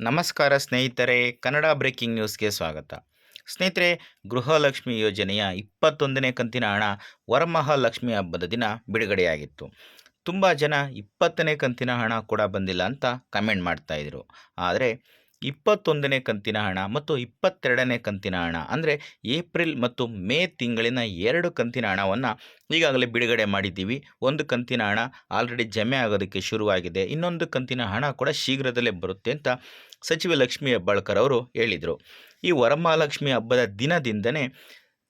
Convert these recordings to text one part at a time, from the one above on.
ನಮಸ್ಕಾರ ಸ್ನೇಹಿತರೆ, ಕನ್ನಡ ಬ್ರೇಕಿಂಗ್ ನ್ಯೂಸ್ಗೆ ಸ್ವಾಗತ. ಸ್ನೇಹಿತರೆ, ಗೃಹಲಕ್ಷ್ಮಿ ಯೋಜನೆಯ ಇಪ್ಪತ್ತೊಂದನೇ ಕಂತಿನ ಹಣ ವರಮಹಾಲಕ್ಷ್ಮಿ ಹಬ್ಬದ ದಿನ ಬಿಡುಗಡೆಯಾಗಿತ್ತು. ತುಂಬ ಜನ ಇಪ್ಪತ್ತನೇ ಕಂತಿನ ಹಣ ಕೂಡ ಬಂದಿಲ್ಲ ಅಂತ ಕಮೆಂಟ್ ಮಾಡ್ತಾಯಿದ್ರು ಆದರೆ ಇಪ್ಪತ್ತೊಂದನೇ ಕಂತಿನ ಹಣ ಮತ್ತು ಇಪ್ಪತ್ತೆರಡನೇ ಕಂತಿನ ಹಣ. ಅಂದರೆ ಏಪ್ರಿಲ್ ಮತ್ತು ಮೇ ತಿಂಗಳಿನ ಎರಡು ಕಂತಿನ ಹಣವನ್ನು ಈಗಾಗಲೇ ಬಿಡುಗಡೆ ಮಾಡಿದ್ದೀವಿ. ಒಂದು ಕಂತಿನ ಹಣ ಆಲ್ರೆಡಿ ಜಮೆ ಆಗೋದಕ್ಕೆ ಶುರುವಾಗಿದೆ. ಇನ್ನೊಂದು ಕಂತಿನ ಹಣ ಕೂಡ ಶೀಘ್ರದಲ್ಲೇ ಬರುತ್ತೆ ಅಂತ ಸಚಿವ ಲಕ್ಷ್ಮೀ ಹೆಬ್ಬಾಳ್ಕರ್ ಅವರು ಹೇಳಿದರು. ಈ ವರಮಹಾಲಕ್ಷ್ಮಿ ಹಬ್ಬದ ದಿನದಿಂದನೇ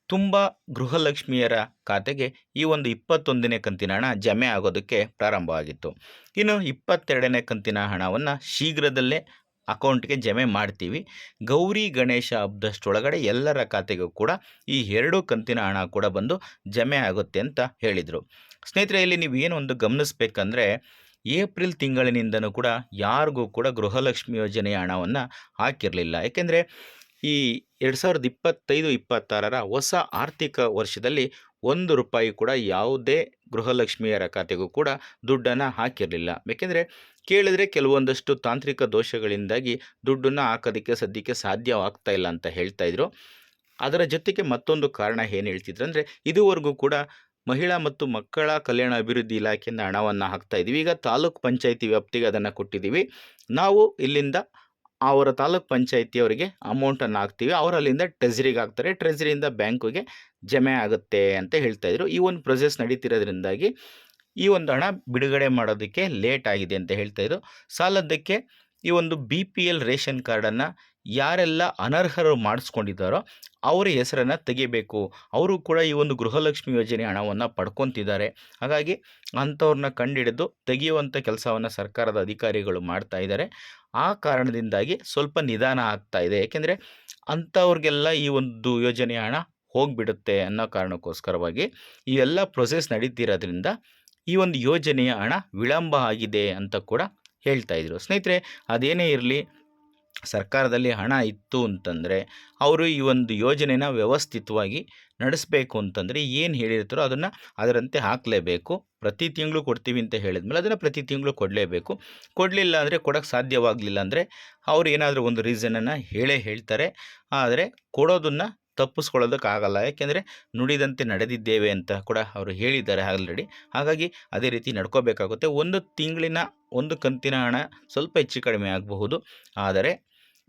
ತುಂಬ ಗೃಹಲಕ್ಷ್ಮಿಯರ ಖಾತೆಗೆ ಈ ಒಂದು ಇಪ್ಪತ್ತೊಂದನೇ ಕಂತಿನ ಹಣ ಜಮೆ ಆಗೋದಕ್ಕೆ ಪ್ರಾರಂಭವಾಗಿತ್ತು. ಇನ್ನು ಇಪ್ಪತ್ತೆರಡನೇ ಕಂತಿನ ಹಣವನ್ನು ಶೀಘ್ರದಲ್ಲೇ ಅಕೌಂಟ್ಗೆ ಜಮೆ ಮಾಡ್ತೀವಿ. ಗೌರಿ ಗಣೇಶ ಹಬ್ಬದಷ್ಟೊಳಗಡೆ ಎಲ್ಲರ ಖಾತೆಗೂ ಕೂಡ ಈ ಎರಡು ಕಂತಿನ ಹಣ ಕೂಡ ಬಂದು ಜಮೆ ಆಗುತ್ತೆ ಅಂತ ಹೇಳಿದರು. ಸ್ನೇಹಿತರೆ, ಇಲ್ಲಿ ನೀವು ಏನು ಒಂದು ಗಮನಿಸ್ಬೇಕಂದ್ರೆ, ಏಪ್ರಿಲ್ ತಿಂಗಳಿನಿಂದನೂ ಕೂಡ ಯಾರಿಗೂ ಕೂಡ ಗೃಹಲಕ್ಷ್ಮಿ ಯೋಜನೆಯ ಹಣವನ್ನು ಹಾಕಿರಲಿಲ್ಲ. ಏಕೆಂದರೆ, ಈ ಎರಡು ಸಾವಿರದ ಇಪ್ಪತ್ತೈದು, ಇಪ್ಪತ್ತಾರರ ಹೊಸ ಆರ್ಥಿಕ ವರ್ಷದಲ್ಲಿ ಒಂದು ರೂಪಾಯಿ ಕೂಡ ಯಾವುದೇ ಗೃಹಲಕ್ಷ್ಮಿಯರ ಖಾತೆಗೂ ಕೂಡ ದುಡ್ಡನ್ನು ಹಾಕಿರಲಿಲ್ಲ. ಏಕೆಂದರೆ ಕೇಳಿದರೆ ಕೆಲವೊಂದಷ್ಟು ತಾಂತ್ರಿಕ ದೋಷಗಳಿಂದಾಗಿ ದುಡ್ಡನ್ನು ಹಾಕೋದಕ್ಕೆ ಸದ್ಯಕ್ಕೆ ಸಾಧ್ಯವಾಗ್ತಾ ಇಲ್ಲ ಅಂತ ಹೇಳ್ತಾ ಇದ್ರು. ಅದರ ಜೊತೆಗೆ ಮತ್ತೊಂದು ಕಾರಣ ಏನು ಹೇಳ್ತಿದ್ರು ಅಂದರೆ ಇದುವರೆಗೂ ಕೂಡ ಮಹಿಳಾ ಮತ್ತು ಮಕ್ಕಳ ಕಲ್ಯಾಣ ಅಭಿವೃದ್ಧಿ ಇಲಾಖೆಯಿಂದ ಹಣವನ್ನು ಹಾಕ್ತಾ ಇದ್ದೀವಿ. ಈಗ ತಾಲೂಕ್ ಪಂಚಾಯಿತಿ ವ್ಯಾಪ್ತಿಗೆ ಅದನ್ನು ಕೊಟ್ಟಿದ್ದೀವಿ. ನಾವು ಇಲ್ಲಿಂದ ಅವರ ತಾಲೂಕ್ ಪಂಚಾಯಿತಿಯವರಿಗೆ ಅಮೌಂಟನ್ನು ಹಾಕ್ತೀವಿ. ಅವರಲ್ಲಿಂದ ಟ್ರೆಜರಿಗೆ ಹಾಕ್ತಾರೆ. ಟ್ರೆಜರಿಯಿಂದ ಬ್ಯಾಂಕಿಗೆ ಜಮೆ ಆಗುತ್ತೆ ಅಂತ ಹೇಳ್ತಾ ಇದ್ರು. ಈ ಒಂದು ಪ್ರೊಸೆಸ್ ನಡೀತಿರೋದ್ರಿಂದಾಗಿ ಈ ಒಂದು ಹಣ ಬಿಡುಗಡೆ ಮಾಡೋದಕ್ಕೆ ಲೇಟ್ ಆಗಿದೆ ಅಂತ ಹೇಳ್ತಾ ಇದ್ರು. ಸಾಲದ್ದಕ್ಕೆ ಈ ಒಂದು ಬಿ ಪಿ ಎಲ್ ರೇಷನ್ ಕಾರ್ಡನ್ನು ಯಾರೆಲ್ಲ ಅನರ್ಹರು ಮಾಡಿಸ್ಕೊಂಡಿದ್ದಾರೋ ಅವರ ಹೆಸರನ್ನು ತೆಗಿಬೇಕು. ಅವರು ಕೂಡ ಈ ಒಂದು ಗೃಹಲಕ್ಷ್ಮಿ ಯೋಜನೆ ಹಣವನ್ನು ಪಡ್ಕೊತಿದ್ದಾರೆ. ಹಾಗಾಗಿ ಅಂಥವ್ರನ್ನ ಕಂಡುಹಿಡಿದು ತೆಗೆಯುವಂಥ ಕೆಲಸವನ್ನು ಸರ್ಕಾರದ ಅಧಿಕಾರಿಗಳು ಮಾಡ್ತಾ ಇದ್ದಾರೆ. ಆ ಕಾರಣದಿಂದಾಗಿ ಸ್ವಲ್ಪ ನಿಧಾನ ಆಗ್ತಾ ಇದೆ. ಏಕೆಂದರೆ ಅಂಥವ್ರಿಗೆಲ್ಲ ಈ ಒಂದು ಯೋಜನೆಯ ಹಣ ಹೋಗಿಬಿಡುತ್ತೆ ಅನ್ನೋ ಕಾರಣಕ್ಕೋಸ್ಕರವಾಗಿ ಈ ಎಲ್ಲ ಪ್ರೊಸೆಸ್ ನಡೀತಿರೋದ್ರಿಂದ ಈ ಒಂದು ಯೋಜನೆಯ ಹಣ ವಿಳಂಬ ಆಗಿದೆ ಅಂತ ಕೂಡ ಹೇಳ್ತಾ ಇದ್ರು. ಸ್ನೇಹಿತರೆ, ಅದೇನೇ ಇರಲಿ, ಸರ್ಕಾರದಲ್ಲಿ ಹಣ ಇತ್ತು ಅಂತಂದರೆ ಅವರು ಈ ಒಂದು ಯೋಜನೆನ ವ್ಯವಸ್ಥಿತವಾಗಿ ನಡೆಸಬೇಕು ಅಂತಂದರೆ ಏನು ಹೇಳಿರ್ತಾರೋ ಅದನ್ನು ಅದರಂತೆ ಹಾಕಲೇಬೇಕು. ಪ್ರತಿ ತಿಂಗಳು ಕೊಡ್ತೀವಿ ಅಂತ ಹೇಳಿದ್ಮೇಲೆ ಅದನ್ನು ಪ್ರತಿ ತಿಂಗಳು ಕೊಡಲೇಬೇಕು. ಕೊಡಲಿಲ್ಲ ಅಂದರೆ ಕೊಡೋಕ್ಕೆ ಸಾಧ್ಯವಾಗಲಿಲ್ಲ ಅಂದರೆ ಅವ್ರು ಏನಾದರೂ ಒಂದು ರೀಸನನ್ನು ಹೇಳೇ ಹೇಳ್ತಾರೆ. ಆದರೆ ಕೊಡೋದನ್ನು ತಪ್ಪಿಸ್ಕೊಳ್ಳೋದಕ್ಕಾಗಲ್ಲ. ಯಾಕೆಂದರೆ ನುಡಿದಂತೆ ನಡೆದಿದ್ದೇವೆ ಅಂತ ಕೂಡ ಅವರು ಹೇಳಿದ್ದಾರೆ ಆಲ್ರೆಡಿ. ಹಾಗಾಗಿ ಅದೇ ರೀತಿ ನಡ್ಕೋಬೇಕಾಗುತ್ತೆ. ಒಂದು ತಿಂಗಳಿನ ಒಂದು ಕಂತಿನ ಹಣ ಸ್ವಲ್ಪ ಹೆಚ್ಚು ಕಡಿಮೆ ಆಗಬಹುದು. ಆದರೆ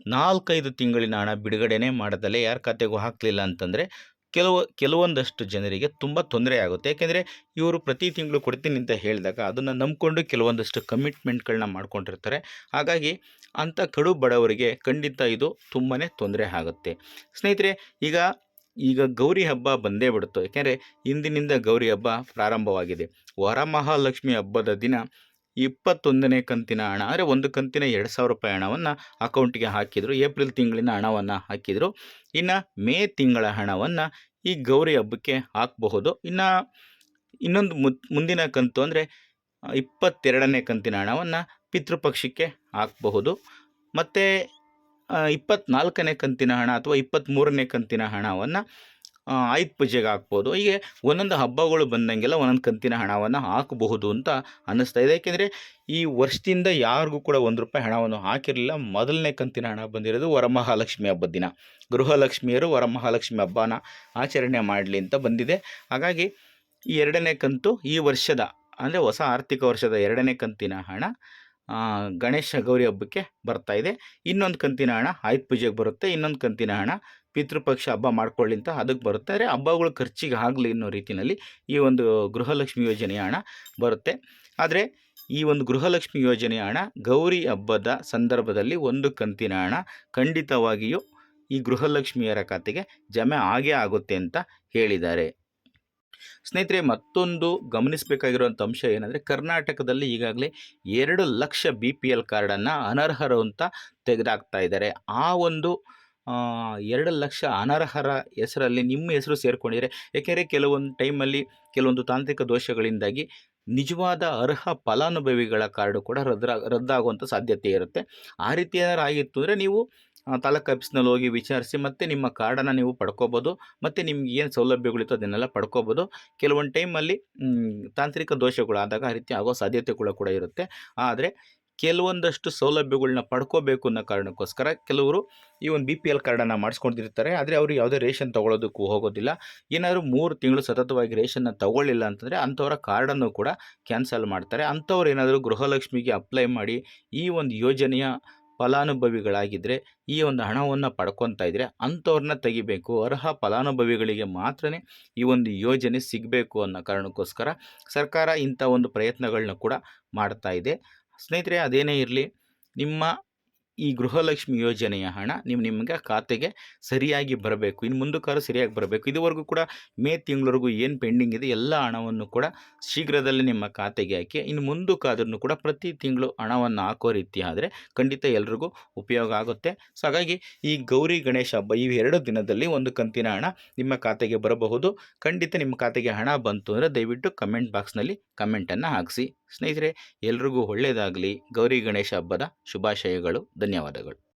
ನಾಲ್ಕೈದು ತಿಂಗಳಿನ ಹಣ ಬಿಡುಗಡೆನೇ ಮಾಡದಲ್ಲೇ ಯಾರ ಖಾತೆಗೂ ಹಾಕಲಿಲ್ಲ ಅಂತಂದರೆ ಕೆಲವು, ಕೆಲವೊಂದಷ್ಟು ಜನರಿಗೆ ತುಂಬ ತೊಂದರೆ ಆಗುತ್ತೆ. ಯಾಕೆಂದರೆ ಇವರು ಪ್ರತಿ ತಿಂಗಳು ಕೊಡ್ತೀನಿ ಅಂತ ಹೇಳಿದಾಗ ಅದನ್ನು ನಂಬಿಕೊಂಡು ಕೆಲವೊಂದಷ್ಟು ಕಮಿಟ್ಮೆಂಟ್ಗಳನ್ನ ಮಾಡ್ಕೊಂಡಿರ್ತಾರೆ. ಹಾಗಾಗಿ ಅಂಥ ಕಡು ಬಡವರಿಗೆ ಖಂಡಿತ ಇದು ತುಂಬಾ ತೊಂದರೆ ಆಗುತ್ತೆ. ಸ್ನೇಹಿತರೆ, ಈಗ ಈಗ ಗೌರಿ ಹಬ್ಬ ಬಂದೇ ಬಿಡುತ್ತೆ ಯಾಕೆಂದರೆ, ಇಂದಿನಿಂದ ಗೌರಿ ಹಬ್ಬ ಪ್ರಾರಂಭವಾಗಿದೆ. ವರಮಹಾಲಕ್ಷ್ಮಿ ಹಬ್ಬದ ದಿನ ಇಪ್ಪತ್ತೊಂದನೇ ಕಂತಿನ ಹಣ, ಅಂದರೆ ಒಂದು ಕಂತಿನ ಎರಡು ಸಾವಿರ ರೂಪಾಯಿ ಹಣವನ್ನು ಅಕೌಂಟಿಗೆ ಹಾಕಿದರು. ಏಪ್ರಿಲ್ ತಿಂಗಳಿನ ಹಣವನ್ನು ಹಾಕಿದರು. ಇನ್ನು ಮೇ ತಿಂಗಳ ಹಣವನ್ನು ಈ ಗೌರಿ ಹಬ್ಬಕ್ಕೆ ಹಾಕಬಹುದು. ಇನ್ನು ಇನ್ನೊಂದು ಮುಂದಿನ ಕಂತು ಅಂದರೆ ಇಪ್ಪತ್ತೆರಡನೇ ಕಂತಿನ ಹಣವನ್ನು ಪಿತೃಪಕ್ಷಕ್ಕೆ ಹಾಕಬಹುದು. ಮತ್ತು ಇಪ್ಪತ್ತ್ನಾಲ್ಕನೇ ಕಂತಿನ ಹಣ ಅಥವಾ ಇಪ್ಪತ್ತ್ಮೂರನೇ ಕಂತಿನ ಹಣವನ್ನು ಆಯುಧ ಪೂಜೆಗೆ ಹಾಕ್ಬೋದು ಹೀಗೆ ಒಂದೊಂದು ಹಬ್ಬಗಳು ಬಂದಂಗೆಲ್ಲ ಒಂದೊಂದು ಕಂತಿನ ಹಣವನ್ನು ಹಾಕಬಹುದು ಅಂತ ಅನ್ನಿಸ್ತಾ ಇದೆ. ಯಾಕೆಂದರೆ ಈ ವರ್ಷದಿಂದ ಯಾರಿಗೂ ಕೂಡ ಒಂದು ರೂಪಾಯಿ ಹಣವನ್ನು ಹಾಕಿರಲಿಲ್ಲ. ಮೊದಲನೇ ಕಂತಿನ ಹಣ ಬಂದಿರೋದು ವರಮಹಾಲಕ್ಷ್ಮಿ ಹಬ್ಬದ ದಿನ. ಗೃಹಲಕ್ಷ್ಮಿಯರು ವರಮಹಾಲಕ್ಷ್ಮಿ ಹಬ್ಬನ ಆಚರಣೆ ಮಾಡಲಿ ಅಂತ ಬಂದಿದೆ. ಹಾಗಾಗಿ ಈ ಎರಡನೇ ಕಂತು ಈ ವರ್ಷದ, ಅಂದರೆ ಹೊಸ ಆರ್ಥಿಕ ವರ್ಷದ ಎರಡನೇ ಕಂತಿನ ಹಣ ಗಣೇಶ ಗೌರಿ ಹಬ್ಬಕ್ಕೆ ಬರ್ತಾ ಇದೆ. ಇನ್ನೊಂದು ಕಂತಿನ ಹಣ, ಆಯುಧ ಪೂಜೆಗೆ ಬರುತ್ತೆ. ಇನ್ನೊಂದು ಕಂತಿನ ಹಣ, ಪಿತೃಪಕ್ಷ ಹಬ್ಬ ಮಾಡ್ಕೊಳ್ಳಿ ಅಂತ ಅದಕ್ಕೆ ಬರುತ್ತೆ. ಅಂದರೆ ಹಬ್ಬಗಳು ಖರ್ಚಿಗೆ ಆಗಲಿ ಅನ್ನೋ ರೀತಿಯಲ್ಲಿ ಈ ಒಂದು ಗೃಹಲಕ್ಷ್ಮಿ ಯೋಜನೆಯ ಹಣ ಬರುತ್ತೆ. ಆದರೆ ಈ ಒಂದು ಗೃಹಲಕ್ಷ್ಮಿ ಯೋಜನೆಯ ಹಣ, ಗೌರಿ ಹಬ್ಬದ ಸಂದರ್ಭದಲ್ಲಿ ಒಂದು ಕಂತಿನ ಹಣ ಖಂಡಿತವಾಗಿಯೂ ಈ ಗೃಹಲಕ್ಷ್ಮಿಯರ ಖಾತೆಗೆ ಜಮೆ ಆಗೇ ಆಗುತ್ತೆ ಅಂತ ಹೇಳಿದ್ದಾರೆ. ಸ್ನೇಹಿತರೆ, ಮತ್ತೊಂದು ಗಮನಿಸಬೇಕಾಗಿರುವಂಥ ಅಂಶ ಏನಂದರೆ, ಕರ್ನಾಟಕದಲ್ಲಿ ಈಗಾಗಲೇ ಎರಡು ಲಕ್ಷ ಬಿ ಪಿ ಎಲ್ ಕಾರ್ಡನ್ನು ಅನರ್ಹರು ಅಂತ ತೆಗೆದಾಕ್ತಾ ಇದ್ದಾರೆ. ಆ ಒಂದು ಎರಡು ಲಕ್ಷ ಅನರ್ಹರ ಹೆಸರಲ್ಲಿ ನಿಮ್ಮ ಹೆಸರು ಸೇರಿಕೊಂಡಿದ್ದಾರೆ ಏಕೆಂದರೆ ಕೆಲವೊಂದು ಟೈಮಲ್ಲಿ ಕೆಲವೊಂದು ತಾಂತ್ರಿಕ ದೋಷಗಳಿಂದಾಗಿ ನಿಜವಾದ ಅರ್ಹ ಫಲಾನುಭವಿಗಳ ಕಾರ್ಡು ಕೂಡ ರದ್ದ ರದ್ದಾಗುವಂಥ ಸಾಧ್ಯತೆ ಇರುತ್ತೆ. ಆ ರೀತಿ ಏನಾರು ಆಗಿತ್ತು ಅಂದರೆ ನೀವು ತಾಲೂಕು ಆಫೀಸ್ನಲ್ಲಿ ಹೋಗಿ ವಿಚಾರಿಸಿ ಮತ್ತು ನಿಮ್ಮ ಕಾರ್ಡನ್ನು ನೀವು ಪಡ್ಕೋಬೋದು, ಮತ್ತು ನಿಮ್ಗೆ ಏನು ಸೌಲಭ್ಯಗಳಿತ್ತು ಅದನ್ನೆಲ್ಲ ಪಡ್ಕೋಬೋದು. ಕೆಲವೊಂದು ಟೈಮಲ್ಲಿ ತಾಂತ್ರಿಕ ದೋಷಗಳು ಆದಾಗ ಆ ರೀತಿ ಆಗೋ ಸಾಧ್ಯತೆಗಳು ಕೂಡ ಇರುತ್ತೆ. ಆದರೆ ಕೆಲವೊಂದಷ್ಟು ಸೌಲಭ್ಯಗಳನ್ನ ಪಡ್ಕೋಬೇಕು ಅನ್ನೋ ಕಾರಣಕ್ಕೋಸ್ಕರ ಕೆಲವರು ಈ ಒಂದು ಬಿ ಪಿ ಎಲ್ ಕಾರ್ಡನ್ನು ಮಾಡಿಸ್ಕೊಂಡಿರ್ತಾರೆ. ಆದರೆ ಅವರು ಯಾವುದೇ ರೇಷನ್ ತೊಗೊಳೋದಕ್ಕೂ ಹೋಗೋದಿಲ್ಲ. ಏನಾದರೂ ಮೂರು ತಿಂಗಳು ಸತತವಾಗಿ ರೇಷನ್ನ ತೊಗೊಳ್ಳಿಲ್ಲ ಅಂತಂದರೆ ಅಂಥವರ ಕಾರ್ಡನ್ನು ಕೂಡ ಕ್ಯಾನ್ಸಲ್ ಮಾಡ್ತಾರೆ. ಅಂಥವ್ರು ಏನಾದರೂ ಗೃಹಲಕ್ಷ್ಮಿಗೆ ಅಪ್ಲೈ ಮಾಡಿ ಈ ಒಂದು ಯೋಜನೆಯ ಫಲಾನುಭವಿಗಳಾಗಿದ್ದರೆ ಈ ಒಂದು ಹಣವನ್ನು ಪಡ್ಕೊತಾ ಇದ್ದರೆ ಅಂಥವ್ರನ್ನ ತೆಗಿಬೇಕು. ಅರ್ಹ ಫಲಾನುಭವಿಗಳಿಗೆ ಮಾತ್ರ ಈ ಒಂದು ಯೋಜನೆ ಸಿಗಬೇಕು ಅನ್ನೋ ಕಾರಣಕ್ಕೋಸ್ಕರ ಸರ್ಕಾರ ಇಂಥ ಒಂದು ಪ್ರಯತ್ನಗಳನ್ನ ಕೂಡ ಮಾಡ್ತಾ ಇದೆ. ಸ್ನೇಹಿತರೆ, ಅದೇನೇ ಇರಲಿ, ನಿಮ್ಮ ಈ ಗೃಹಲಕ್ಷ್ಮಿ ಯೋಜನೆಯ ಹಣ ನಿಮ್ಮ ನಿಮಗೆ ಖಾತೆಗೆ ಸರಿಯಾಗಿ ಬರಬೇಕು. ಇನ್ನು ಮುಂದಕ್ಕಾರು ಸರಿಯಾಗಿ ಬರಬೇಕು. ಇದುವರೆಗೂ ಕೂಡ ಮೇ ತಿಂಗಳವರೆಗೂ ಏನು ಪೆಂಡಿಂಗ್ ಇದೆ ಎಲ್ಲ ಹಣವನ್ನು ಕೂಡ ಶೀಘ್ರದಲ್ಲೇ ನಿಮ್ಮ ಖಾತೆಗೆ ಹಾಕಿ, ಇನ್ನು ಮುಂದಕ್ಕಾದ್ರೂ ಕೂಡ ಪ್ರತಿ ತಿಂಗಳು ಹಣವನ್ನು ಹಾಕೋ ರೀತಿ ಆದರೆ ಖಂಡಿತ ಎಲ್ರಿಗೂ ಉಪಯೋಗ ಆಗುತ್ತೆ. ಸೊ ಹಾಗಾಗಿ ಈ ಗೌರಿ ಗಣೇಶ ಹಬ್ಬ ಈ ಎರಡು ದಿನದಲ್ಲಿ ಒಂದು ಕಂತಿನ ಹಣ ನಿಮ್ಮ ಖಾತೆಗೆ ಬರಬಹುದು. ಖಂಡಿತ ನಿಮ್ಮ ಖಾತೆಗೆ ಹಣ ಬಂತು ಅಂದರೆ ದಯವಿಟ್ಟು ಕಮೆಂಟ್ ಬಾಕ್ಸ್ನಲ್ಲಿ ಕಮೆಂಟನ್ನು ಹಾಕಿಸಿ. ಸ್ನೇಹಿತರೆ ಎಲ್ರಿಗೂ ಒಳ್ಳೆಯದಾಗಲಿ. ಗೌರಿ ಗಣೇಶ ಹಬ್ಬದ ಶುಭಾಶಯಗಳು. ಧನ್ಯವಾದಗಳು.